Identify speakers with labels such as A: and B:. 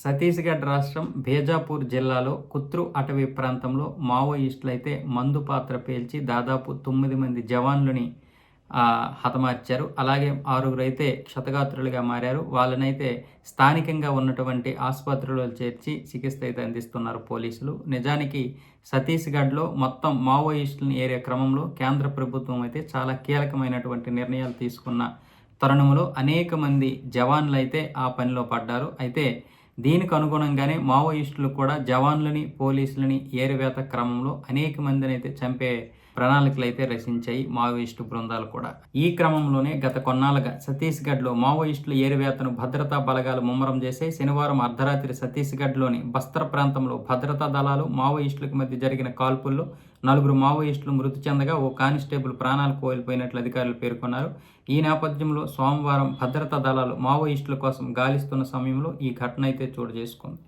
A: ఛత్తీస్గఢ్ రాష్ట్రం బేజాపూర్ జిల్లాలో కుత్రు అటవీ ప్రాంతంలో మావోయిస్టులు అయితే మందు పాత్ర పేల్చి దాదాపు తొమ్మిది మంది జవాన్లని హతమార్చారు. అలాగే ఆరుగురు అయితే క్షతగాత్రులుగా మారారు. వాళ్ళనైతే స్థానికంగా ఉన్నటువంటి ఆసుపత్రిలో చేర్చి చికిత్స అయితే అందిస్తున్నారు పోలీసులు. నిజానికి ఛత్తీస్గఢ్లో మొత్తం మావోయిస్టులను ఏరే క్రమంలో కేంద్ర ప్రభుత్వం అయితే చాలా కీలకమైనటువంటి నిర్ణయాలు తీసుకున్న తరుణంలో అనేక మంది జవాన్లు అయితే ఆ పనిలో పడ్డారు. అయితే దీనికి అనుగుణంగానే మావోయిస్టులు కూడా జవాన్లని పోలీసులని ఏరివేత క్రమంలో అనేక మందిని అయితే చంపే ప్రణాళికలు అయితే రచించాయి మావోయిస్టు బృందాలు కూడా. ఈ క్రమంలోనే గత కొన్నాళ్ళుగా ఛత్తీస్గఢ్లో మావోయిస్టుల ఏరివేతను భద్రతా బలగాలు ముమ్మరం చేసే శనివారం అర్ధరాత్రి ఛత్తీస్గఢ్లోని బస్తర్ ప్రాంతంలో భద్రతా దళాలు మావోయిస్టులకు మధ్య జరిగిన కాల్పుల్లో నలుగురు మావోయిస్టులు మృతి చెందగా ఓ కానిస్టేబుల్ ప్రాణాలు కోల్పోయినట్లు అధికారులు పేర్కొన్నారు. ఈ నేపథ్యంలో సోమవారం భద్రతా దళాలు మావోయిస్టుల కోసం గాలిస్తున్న సమయంలో ఈ ఘటన అయితే ve göreceğiz konuyu.